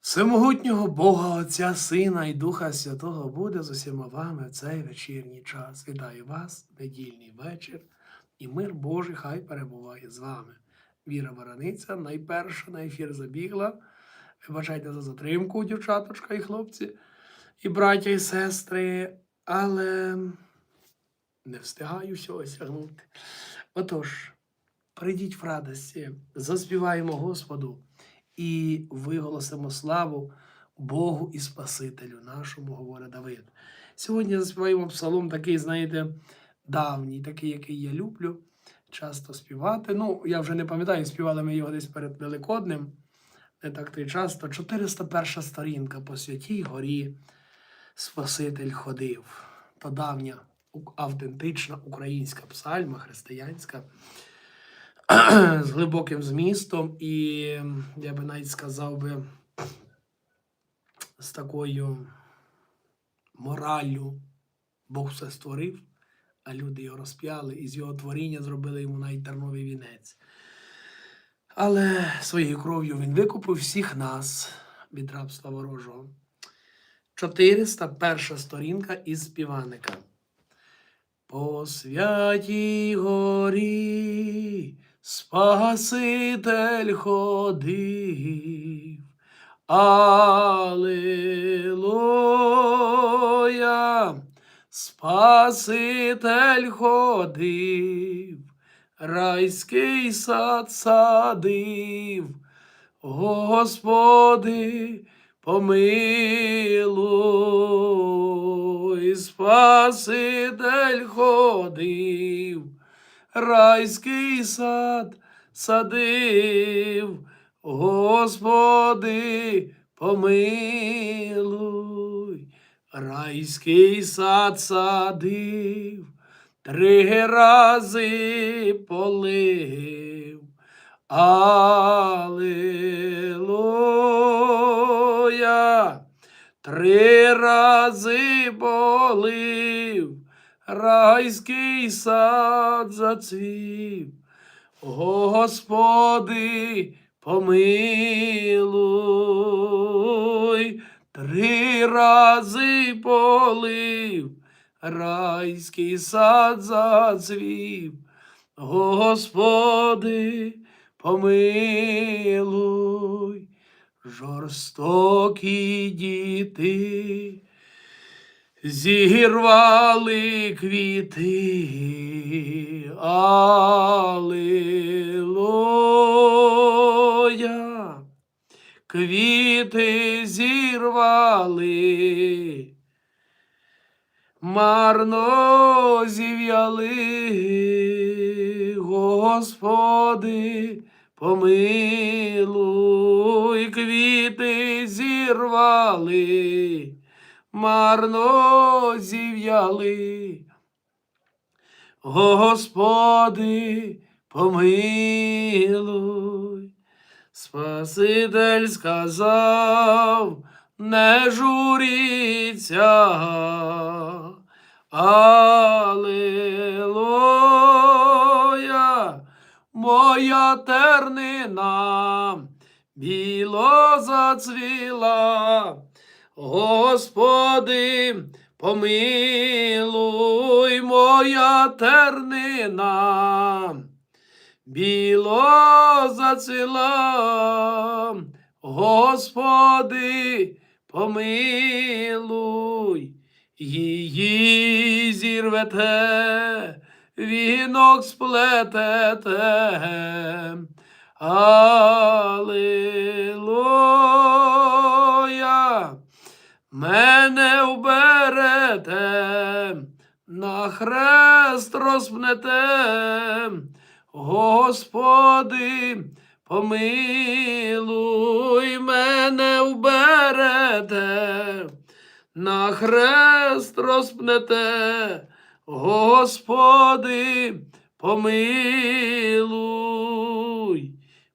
Всемогутнього Бога Отця, Сина і Духа Святого буде з усіма вами в цей вечірній час. Вітаю вас, недільний вечір, і мир Божий хай перебуває з вами. Віра Вараниця найперша на ефір забігла. Вибачайте за затримку, дівчаточка і хлопці, і браття, і сестри, але не встигаю всього сягнути. Отож, прийдіть в радості, заспіваємо Господу і виголосимо славу Богу і Спасителю нашому, говорить Давид. Сьогодні заспіваємо псалом такий, знаєте, давній, такий, який я люблю часто співати. Ну, я вже не пам'ятаю, співали ми його десь перед Великоднем, не так то й часто. 401 сторінка по святій горі Спаситель ходив. То давня автентична українська псальма, християнська з глибоким змістом, і я би навіть сказав би з такою мораллю Бог все створив, а люди його розп'яли, і з його творіння зробили йому навіть терновий вінець. Але своєю кров'ю він викупив всіх нас від рабства ворожого. 401 сторінка із співаника. По святій горі Спаситель ходив. Аллилуйя, Спаситель ходив, райський сад садив, Господи, помилуй, Спаситель ходив, райський сад садив, Господи, помилуй, райський сад садив, три рази полив. Аллилуйя, три рази болив, райський сад зацвів. Господи, помилуй, три рази полив, райський сад зацвів. О, Господи, помилуй, жорстокі діти, зірвали квіти, Аллилуйя, квіти зірвали, марно зів'яли, Господи, помилуй, квіти зірвали, марно зів'яли. Господи, помилуй, Спаситель сказав, не журіться. Аллилуйя, моя тернина біло зацвіла. Господи, помилуй моя тернина. Біло зацвіла, Господи, помилуй, її зірвете, вінок сплетете. Аллилуйя, мене вберете, на хрест розпнете. Господи, помилуй мене вберете, на хрест розпнете, Господи, помилуй,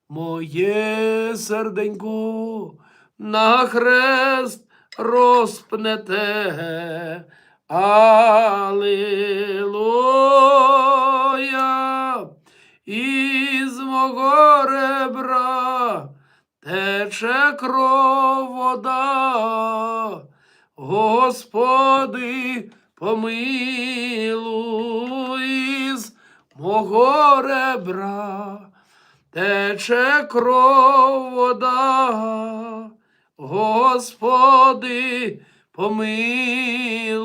моє серденько на хрест розпнете. Аллилуйя, із мого ребра тече кров вода, Господи, помилуй з мого ребра, тече кров вода, Господи, помилуй,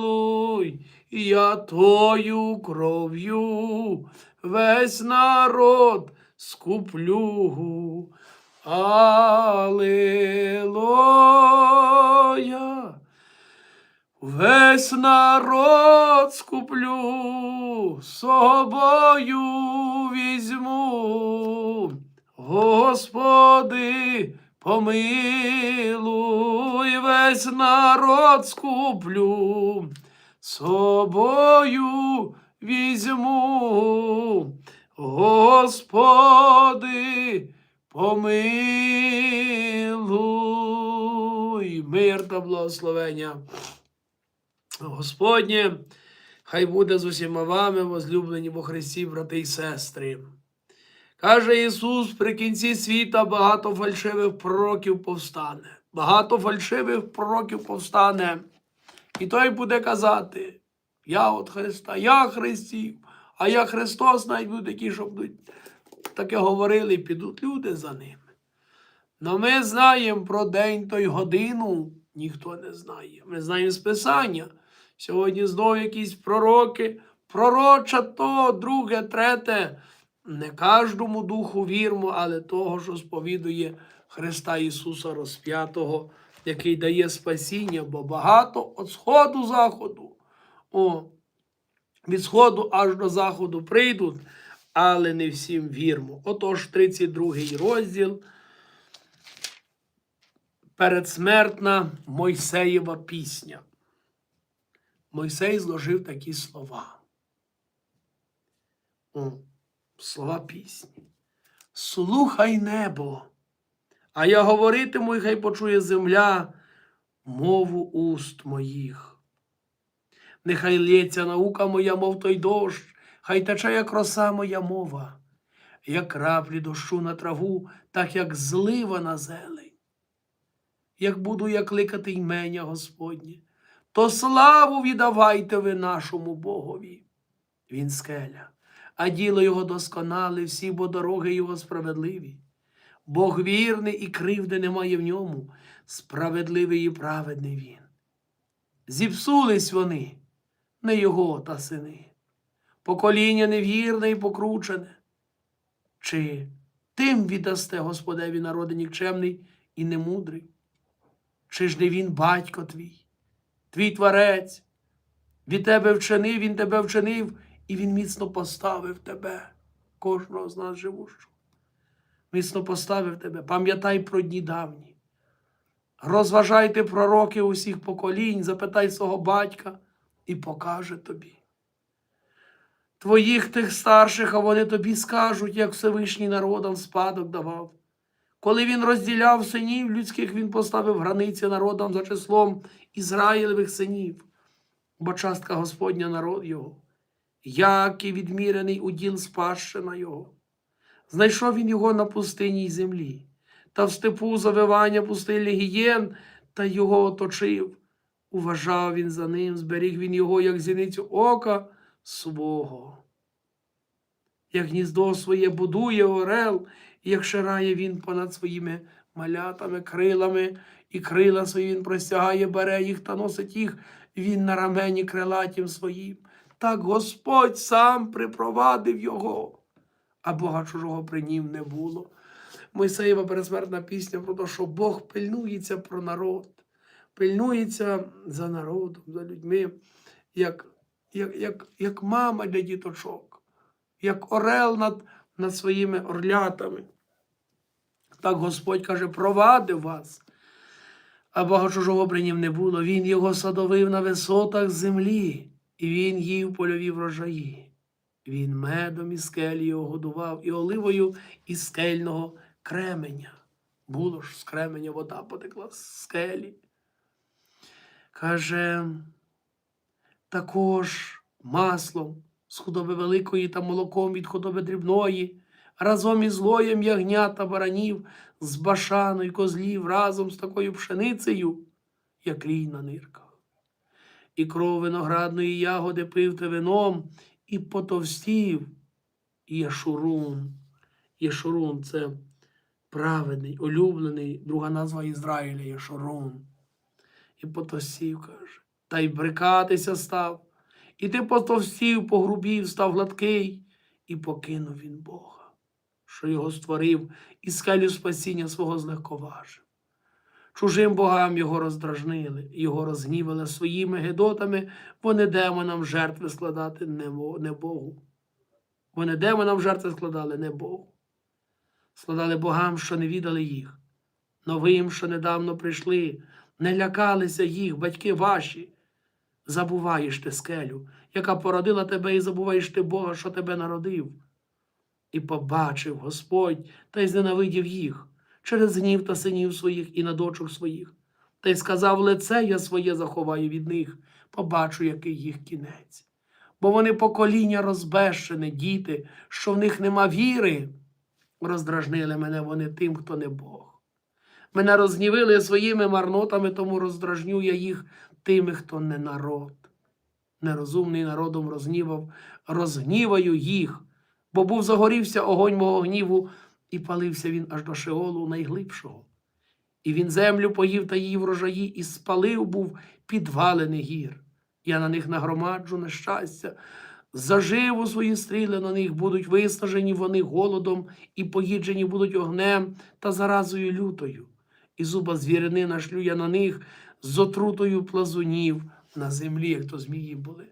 я тою кров'ю весь народ скуплю. Аллилуйя. Весь народ скуплю, собою візьму. Господи, помилуй, весь народ скуплю, собою візьму. Господи, помилуй, мир та благословення. Господнє, хай буде з усіма вами, возлюблені во Христі, брати й сестри. Каже Ісус, при кінці світа багато фальшивих пророків повстане. Багато фальшивих пророків повстане. І той буде казати: Я от Христа, я Христів, а я Христос, будуть такі, що будуть таке говорили, підуть люди за ними. Но ми знаємо про день той годину, ніхто не знає. Ми знаємо з Писання. Сьогодні знову якісь пророки, пророча то, друге, третє. Не кожному духу вірмо, але того, що сповідує Христа Ісуса Розп'ятого, який дає спасіння, бо багато від сходу заходу. О, від сходу аж до заходу прийдуть, але не всім вірмо. Отож, 32 розділ. Передсмертна Мойсеєва пісня. Мойсей зложив такі слова. Слова пісні. Слухай небо, а я говоритиму, і хай почує земля мову уст моїх. Нехай лється наука моя, мов той дощ, хай тече, як роса моя мова, як краплі дощу на траву, так як злива на зелень. Як буду я кликати імення Господнє, то славу віддавайте ви нашому Богові. Він скеля, а діло його досконале, всі, бо дороги його справедливі. Бог вірний і кривди немає в ньому, справедливий і праведний він. Зіпсулись вони, не його та сини, покоління невірне і покручене. Чи тим віддасте Господеві народи нікчемний і немудрий? Чи ж не він батько твій, твій творець? Від тебе вчинив, він тебе вчинив, і він міцно поставив тебе, кожного з нас живущого. Міцно поставив тебе, пам'ятай про дні давні. Розважайте пророки усіх поколінь, запитай свого батька і покаже тобі. Твоїх тих старших, а вони тобі скажуть, як Всевишній народам спадок давав. Коли він розділяв синів людських, він поставив границі народам за числом Ізраїлевих синів, бо частка Господня народ його, як і відмірений уділ спадщина його. Знайшов він його на пустинній землі, та в степу завивання пустелі гієн, та його оточив. Уважав він за ним, зберіг він його, як зіницю ока свого. Як гніздо своє будує орел, як ширає він понад своїми малятами, крилами, і крила свої він простягає, бере їх та носить їх він на рамені крилатім своїм. Так Господь сам припровадив його, а Бога чужого при нім не було. Мойсеєва пересмертна пісня про те, що Бог пильнується про народ, пильнується за народом, за людьми, як, як, як, як мама для діточок, як орел над, над своїми орлятами. Так Господь каже, провадив вас, а Бога чужого при нім не було. Він його садовив на висотах землі, і він їв польові врожаї. Він медом із скелі його годував, і оливою із скельного кременя. Було ж з кременя вода потекла з скелі. Каже, також маслом з худоби великої та молоком від худоби дрібної, разом із лоєм ягнят та баранів, з башану й козлів разом з такою пшеницею, як рій на нирках. І кров виноградної ягоди пив те вином і потовстів Єшурун. Єшурун це праведний, улюблений, друга назва Ізраїля Єшурун. І потовстів, каже, та й брикатися став. І ти потовстів, погрубів, став гладкий, і покинув він Бога, що його створив, і скелю спасіння свого злегковажив. Чужим богам його роздражнили, його розгнівали своїми гедотами, вони демонам жертви складати не, Богу. Вони демонам жертви складали не Богу. Складали богам, що не віддали їх, новим, що недавно прийшли, не лякалися їх, батьки ваші. Забуваєш ти скелю, яка породила тебе, і забуваєш ти Бога, що тебе народив. І побачив Господь та й зненавидів їх через гнів та синів своїх і на дочок своїх. Та й сказав, лице я своє заховаю від них, побачу, який їх кінець. Бо вони покоління розбещене, діти, що в них нема віри. Роздражнили мене вони тим, хто не Бог. Мене розгнівили своїми марнотами, тому роздражню я їх тими, хто не народ. Нерозумний народом розгнівав, розгніваю їх, бо був загорівся огонь мого гніву, і палився він аж до Шеолу найглибшого. І він землю поїв та її врожаї, і спалив був підвалений гір. Я на них нагромаджу нещастя, заживу свої стріли на них будуть виснажені вони голодом і поїджені будуть огнем та заразою лютою. І зуба звірини нашлю я на них з отрутою плазунів на землі, як то змії були.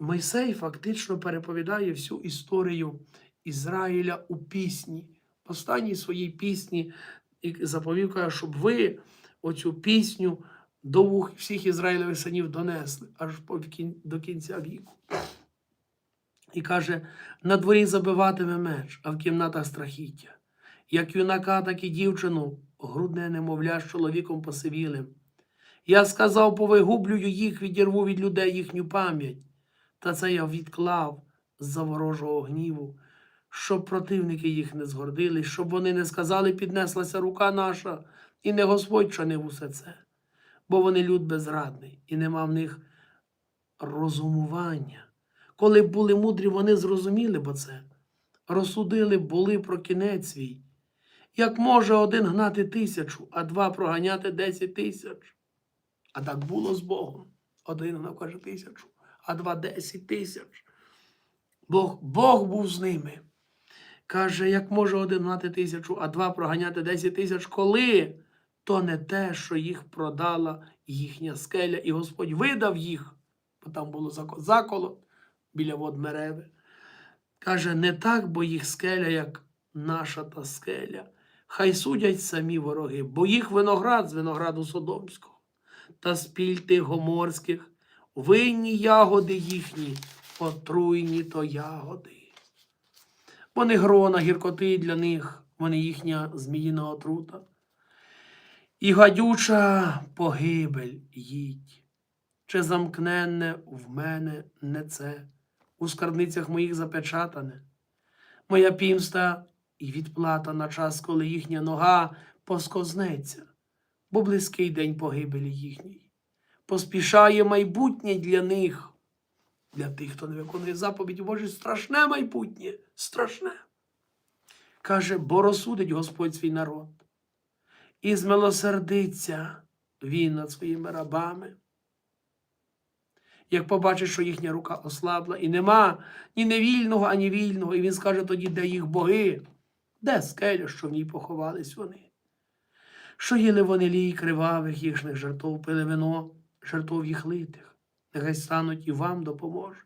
Мойсей фактично переповідає всю історію Ізраїля у пісні. В останній своїй пісні і заповів, каже, щоб ви оцю пісню до вух всіх Ізраїлевих синів донесли аж до кінця віку. І каже: на дворі забиватиме меч, а в кімнатах страхіття. Як юнака, так і дівчину, грудне немовля з чоловіком посивілим. Я сказав, повигублюю їх, відірву від людей їхню пам'ять. Та це я відклав з-за ворожого гніву, щоб противники їх не згордились, щоб вони не сказали, піднеслася рука наша, і не Господь чинив усе це. Бо вони люд безрадний, і нема в них розумування. Коли б були мудрі, вони зрозуміли б це, розсудили були про кінець свій. Як може один гнати тисячу, а два проганяти десять тисяч? А так було з Богом. Один гнав, каже, тисячу, а два десять тисяч. Бог, Бог був з ними. Каже, як може один гнати тисячу, а два проганяти десять тисяч, коли? То не те, що їх продала їхня скеля, і Господь видав їх, бо там було зако- заколот біля вод Мереви. Каже, не так, бо їх скеля, як наша та скеля. Хай судять самі вороги, бо їх виноград з винограду Содомського та спіль тих гоморських, винні ягоди їхні, отруйні то ягоди. Вони грона, гіркоти для них, вони їхня зміїна отрута. І гадюча погибель їдь. Чи замкненне в мене не це, у скарбницях моїх запечатане, моя пімста і відплата на час, коли їхня нога поскознеться, бо близький день погибелі їхній. Поспішає майбутнє для них, для тих, хто не виконує заповіді Божі, страшне майбутнє, страшне. Каже, бо розсудить Господь свій народ, і змилосердиться він над своїми рабами. Як побачить, що їхня рука ослабла, і нема ні невільного, ані вільного, і він скаже тоді, де їх боги, де скеля, що в ній поховались вони. Що їли вони лій кривавих їхніх жертв, пили вино, жертв їх литих, нехай стануть і вам допоможуть.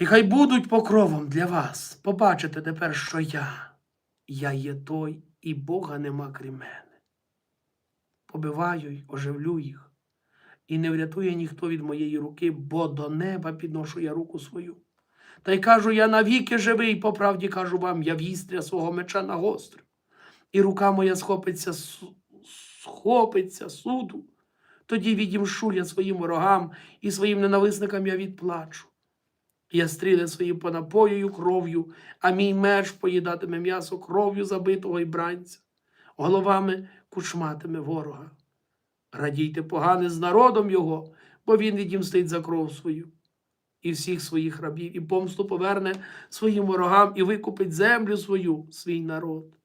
І хай будуть покровом для вас. Побачите тепер, що я, я є той, і Бога нема крім мене. Побиваю й оживлю їх, і не врятує ніхто від моєї руки, бо до неба підношу я руку свою. Та й кажу, я навіки живий, по правді кажу вам, я вістря свого меча нагострю, і рука моя схопиться, схопиться суду. Тоді відімшу я своїм ворогам і своїм ненависникам я відплачу. Я стріли свої понапоюю кров'ю, а мій меч поїдатиме м'ясо кров'ю забитого і бранця, головами кучматиме ворога. Радійте погане з народом його, бо він відімстить за кров свою і всіх своїх рабів, і помсту поверне своїм ворогам і викупить землю свою, свій народ.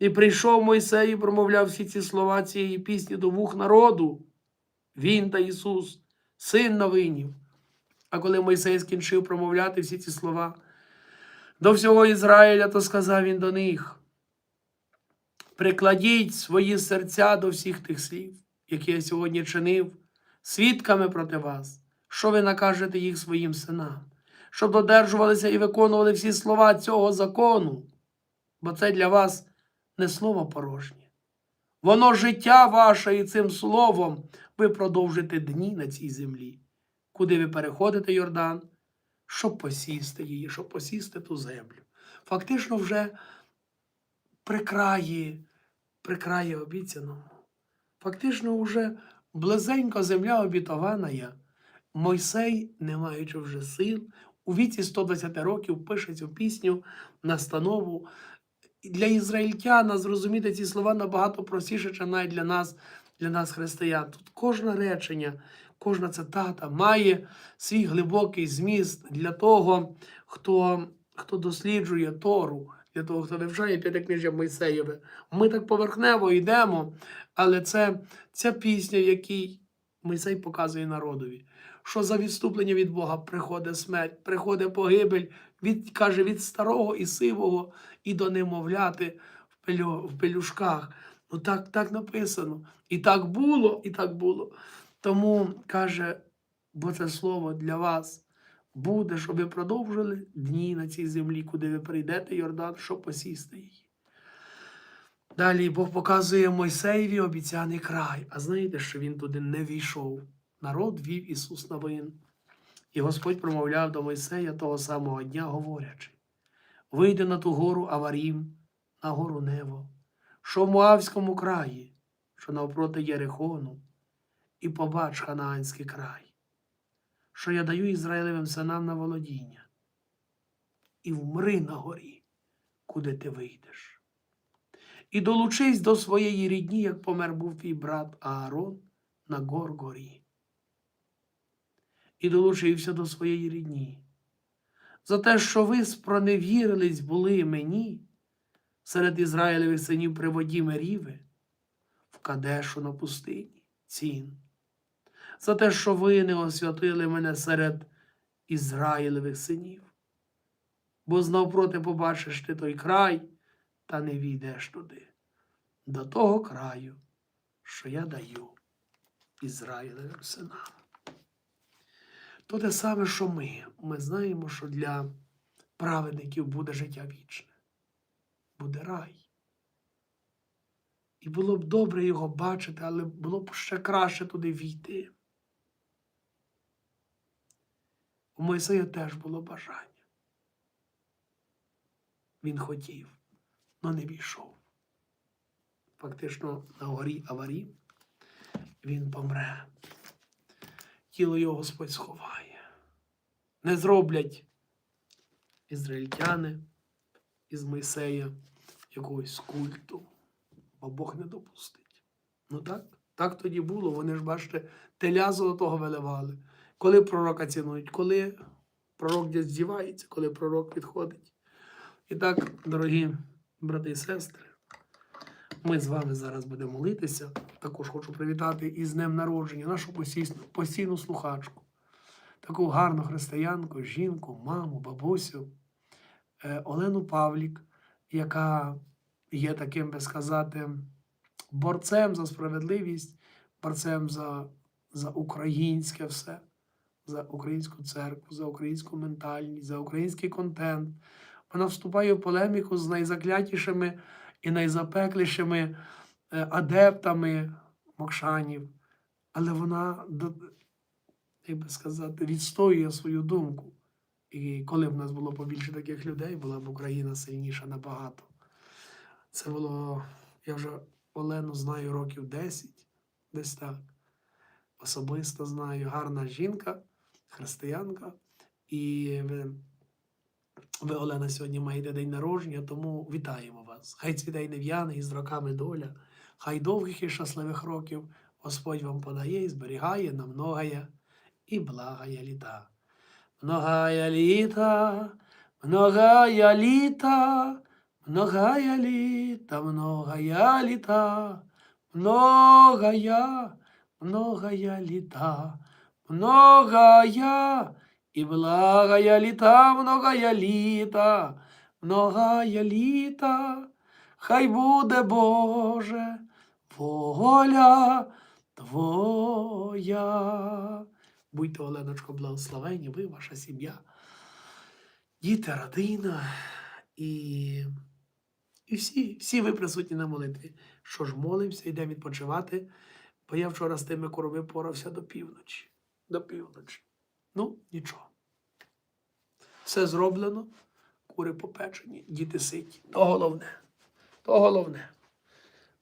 І прийшов Мойсей і промовляв всі ці слова цієї пісні до вух народу. Він та Ісус, син Новинів. А коли Мойсей скінчив промовляти всі ці слова до всього Ізраїля, то сказав він до них: Прикладіть свої серця до всіх тих слів, які я сьогодні чинив, свідками проти вас, що ви накажете їх своїм синам, щоб додержувалися і виконували всі слова цього закону, бо це для вас не слово порожнє. Воно життя ваше, і цим словом ви продовжите дні на цій землі, куди ви переходите Йордан, щоб посісти її, щоб посісти ту землю. Фактично, вже при краї, при краї обіцяному. Фактично, вже близенько земля обітована. Мойсей, не маючи вже сил, у віці 120 років пише цю пісню настанову. Для ізраїльтяна зрозуміти ці слова набагато простіше, ніж навіть для нас, для нас, християн. Тут кожне речення, кожна цитата має свій глибокий зміст для того, хто, хто досліджує Тору, для того, хто вивчає п'ятикнижжя Мойсеєве. Ми так поверхнево йдемо, але це ця пісня, в якій Мойсей показує народові, що за відступлення від Бога приходить смерть, приходить погибель, від, каже, від старого і сивого і до немовляти в, пелю, в пелюшках. Ну так, так написано. І так було, і так було. Тому каже, бо це слово для вас буде, щоб ви продовжили дні на цій землі, куди ви прийдете, Йордан, щоб посісти її. Далі Бог показує Мойсеєві обіцяний край. А знаєте, що він туди не війшов. Народ вів Ісус Новин. І Господь промовляв до Мойсея того самого дня, говорячи: Вийди на ту гору Аварім, на гору Нево, що в Моавському краї, що навпроти Єрихону, і побач Ханаанський край, що я даю Ізраїлевим синам на володіння, і вмри на горі, куди ти вийдеш. І долучись до своєї рідні, як помер був твій брат Аарон на гор горі. І долучився до своєї рідні. За те, що ви спроневірились були мені серед Ізраїлевих синів при воді Меріви, в Кадешу на пустині, цін. За те, що ви не освятили мене серед Ізраїлевих синів. Бо знавпроти побачиш ти той край, та не війдеш туди, до того краю, що я даю Ізраїлевим синам. То те саме, що ми. Ми знаємо, що для праведників буде життя вічне, буде рай. І було б добре його бачити, але було б ще краще туди війти. У Мойсея теж було бажання. Він хотів, але не війшов. Фактично на горі аварі він помре. Тіло його Господь сховає. Не зроблять ізраїльтяни із Мойсея якогось культу, бо Бог не допустить. Ну так, так тоді було. Вони ж, бачите, теля золотого виливали. Коли пророка цінують, коли пророк здівається, коли пророк відходить. І так, дорогі брати і сестри, ми з вами зараз будемо молитися. Також хочу привітати із Днем народження нашу постійну, постійну слухачку, таку гарну християнку, жінку, маму, бабусю е, Олену Павлік, яка є таким, би сказати, борцем за справедливість, борцем за, за українське все, за українську церкву, за українську ментальність, за український контент. Вона вступає в полеміку з найзаклятішими і найзапеклішими е, адептами мокшанів, але вона, як би сказати, відстоює свою думку. І коли б нас було побільше таких людей, була б Україна сильніша набагато. Це було, я вже Олену знаю років 10, десь так. Особисто знаю, гарна жінка, християнка. І ви, ви, Олена, сьогодні маєте день народження, тому вітаємо вас. Хай цей день нев'яний з роками доля, хай довгих і щасливих років Господь вам подає і зберігає на многая і благая літа. Многая літа, многая літа, многая літа, многая літа, многая, многая літа, многая і благая літа, многая літа, многая літа, хай буде Боже воля Твоя. Будьте, Оленочко, благословені, ви, ваша сім'я, діти, родина і, і всі, всі ви присутні на молитві. Що ж, молимося, йдемо відпочивати, бо я вчора з тими корови порався до півночі. До півночі. Ну, нічого. Все зроблено, кури попечені, діти ситі. То головне. То головне.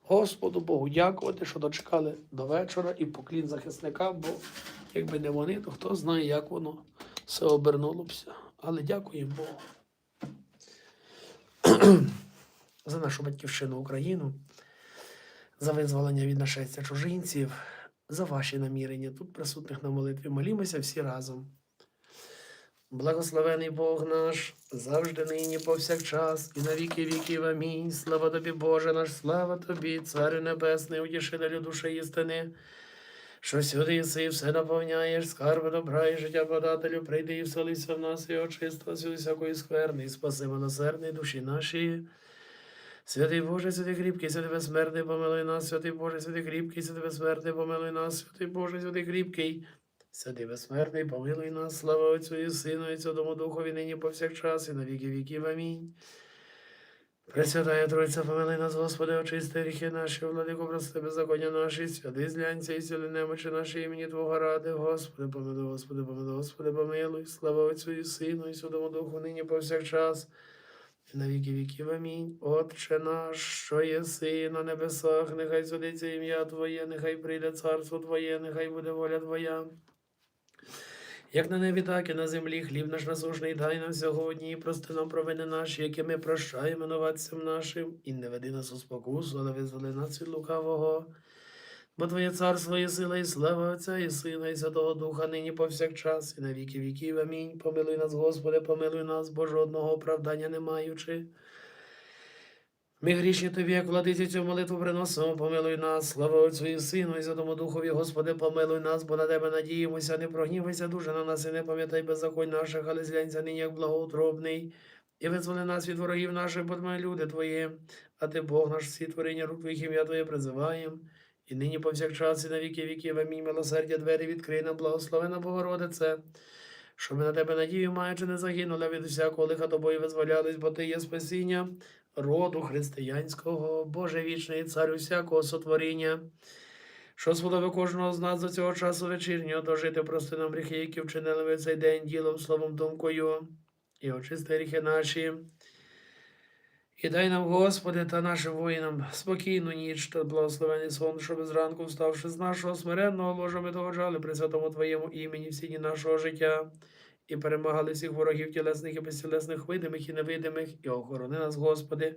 Господу Богу дякувати, що дочекали до вечора і поклін захисникам, бо якби не вони, то хто знає, як воно все обернулося. Але дякуємо Богу за нашу батьківщину Україну, за визволення від нашестя чужинців, за ваші намірення тут присутних на молитві. Молімося всі разом. Благословений Бог наш, завжди нині повсякчас, і на віки віків. Амінь. Слава тобі, Боже наш, слава тобі, Царю Небесний, утішителю душі істини, що сюди єси і все наповняєш, скарби добра і життя подателю, прийди і вселися в нас, і очисти всю всякої скверни, і спаси милосердний душі наші. Святий Боже, святий кріпкий, святий безсмертний, помилуй нас, святий Боже, святий кріпкий, святий безсмертний, помилуй нас, святий Боже, святий кріпкий. Святий безсмертний, помилуй нас, слава Отцю Сину, і Святому Духові нині повсякчас, і на віки віків. Амінь. Пресвятая Тройця, помилуй нас, Господи, очисти гріхи наші, владико, прости беззаконня наші, святи злянця і сіли немочі наші імені Твого ради, Господи, помилуй, Господи, помилуй, Господи, помилуй, слава Отцю Сину, і Святому Духу, нині повсякчас, і на віки віків. Амінь. Отче наш, що єси на небесах, нехай судиться ім'я Твоє, нехай прийде царство Твоє, нехай буде воля Твоя. Як на небі, так і на землі, хліб наш насушний дай нам сьогодні, і прости нам провини наші, які ми прощаємо новадцям нашим, і не веди нас у спокусу, але визволи нас від лукавого. Бо Твоє царство є сила і слава Отця і Сина, і Святого Духа, нині повсякчас, і на віки віків. Амінь. Помилуй нас, Господи, помилуй нас, бо жодного оправдання не маючи. Ми грішні тобі, як владиці цю молитву приносимо, помилуй нас, слава Отцю і Сину, і Святому Духові, Господи, помилуй нас, бо на Тебе надіємося, не прогнівайся дуже на нас і не пам'ятай беззаконь наших, але зглянься нині, як благоутробний. І визволи нас від ворогів наших, бо ми люди Твої, а Ти Бог наш, всі творіння рук Твоїх ім'я Твоє призиваєм. І нині повсякчас, і на віки віків, амінь, милосердя, двері відкрий нам, благословена Богородице, щоб ми на Тебе надію, маючи не загинули від усякого лиха тобою визволялись, бо Ти є спасіння роду християнського, Боже вічний цар усякого сотворіння, що сподобав кожного з нас до цього часу вечірнього дожити, прости нам гріхи, які вчинили ви цей день ділом, словом, думкою, і очисти гріхи наші. І дай нам, Господи, та нашим воїнам спокійну ніч та благословений сон, щоб зранку, вставши з нашого смиренного ложа, ми догоджали при святому Твоєму імені всі дні нашого життя і перемагали всіх ворогів тілесних і безтілесних, видимих і невидимих, і охорони нас, Господи,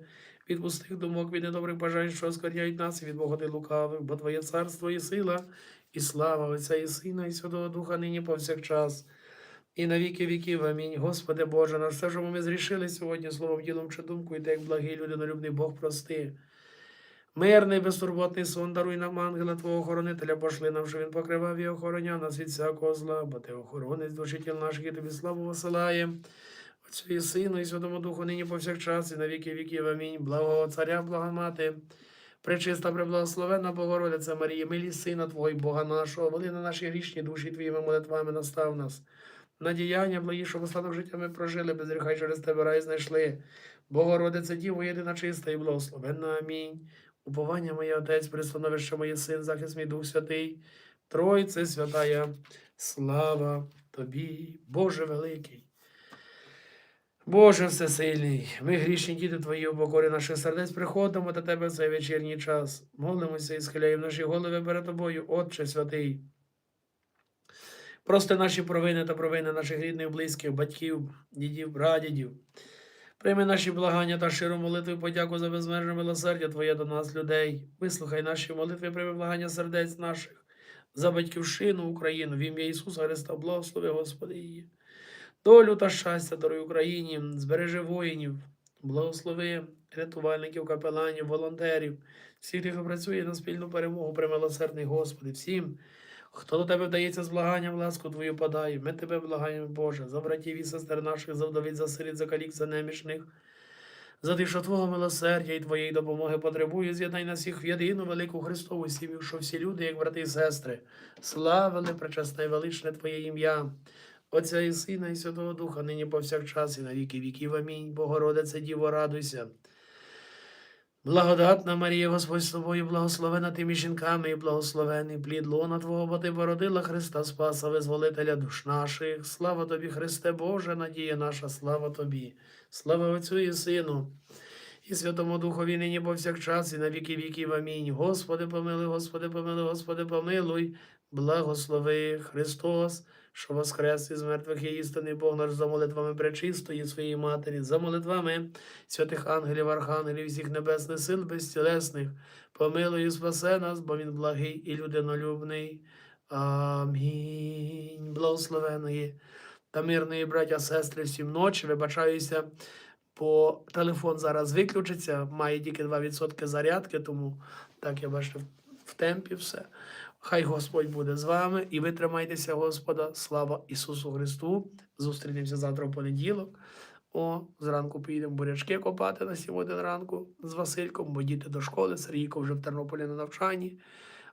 від пустих думок, від недобрих бажань, що оскорняють нас, і від богоди лукавих, бо Твоє царство і сила, і слава Отця і Сина, і Святого Духа нині повсякчас. І на віки віків. Амінь. Господи Боже, наш все, що ми зрішили сьогодні словом, ділом чи думкою, так як благий людинолюбний Бог прости. Мирний, безтурботний сон даруй нам ангела Твого охоронителя, пошли нам, що він покривав і охороняв нас від всякого зла, бо ти охоронець душі тіл наших, і тобі славу посилає. Отцю і Сину, і Святому Духу, нині повсякчас, і на віки віків. Амінь. Благого Царя, блага мати, пречиста, преблагословенна Богородиця Марія, милі Сина Твого, Бога нашого, вели на наші грішні душі Твоїми молитвами настав нас. На діяння благі, щоб остаток життя ми прожили, без гріха через тебе рай знайшли. Богородице, Діво, єдина чиста і благословенна. Амінь. Уповання моє Отець, пристановище моє Син, захист мій Дух Святий, Тройце святая, слава Тобі, Боже великий. Боже всесильний, ми грішні діти Твої у покорі наших сердець приходимо до Тебе в цей вечірній час. Молимося і схиляємо наші голови перед Тобою, Отче святий. Прости наші провини та провини наших рідних, близьких, батьків, дідів, прадідів. Прийми наші благання та щиру молитву і подяку за безмежне милосердя Твоє до нас, людей. Вислухай наші молитви, прийми благання сердець наших за батьківщину Україну, в ім'я Ісуса Христа, благослови Господи її. Долю та щастя даруй Україні, збережи воїнів, благослови рятувальників, капеланів, волонтерів, всіх хто працює на спільну перемогу, примилосердний Господи, всім, хто до Тебе вдається з благанням, ласку Твою подай. Ми Тебе благаємо, Боже, за братів і сестер наших, за вдовиць, за сиріт, за калік, за немічних, за тих, що Твого милосердя і Твоєї допомоги потребує, з'єднай нас всіх в єдину велику Христову сім'ю, що всі люди, як брати і сестри, славили пречесне і величне Твоє ім'я. Отця і Сина, і Святого Духа, нині повсякчас і на віки віків. Амінь. Богородице, Діво, радуйся. Благодатна Марія, Господь з тобою, благословена тими жінками, і благословений плід лона Твого, бо ти породила Христа Спаса, визволителя душ наших. Слава тобі, Христе Боже, надія наша, слава тобі. Слава Отцю і Сину, і Святому Духові нині повсякчас, і на віки віків. Амінь. Господи, помилуй, Господи, помилуй, Господи, помилуй, благослови Христос, що воскрес із мертвих є істинний Бог наш за молитвами пречистої своєї Матері, за молитвами святих ангелів, архангелів, всіх небесних сил безтілесних, помилуй і спасе нас, бо він благий і людинолюбний. Амінь. Благословеної та мирної браття, сестри, всім ночі. Вибачаюся, бо телефон зараз виключиться, має тільки 2% зарядки, тому так я бачу в- темпі все. Хай Господь буде з вами і ви тримайтеся Господа. Слава Ісусу Христу. Зустрінемося завтра в понеділок. О, зранку поїдемо бурячки копати на 7 годин ранку з Васильком, бо діти до школи, Сергійко вже в Тернополі на навчанні.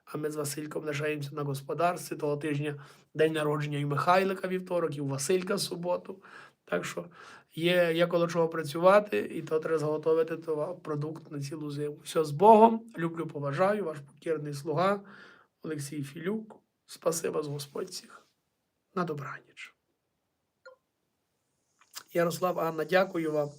А ми з Васильком лишаємося на господарстві того тижня день народження і Михайлика вівторок, і у Василька в суботу. Так що є, є коло чого працювати, і то треба заготовити товар, продукт на цілу зиму. Все з Богом. Люблю, поважаю, ваш покірний слуга Олексій Філюк. Спаси вас, Господь всіх. На добраніч. Ярослав Анна, дякую вам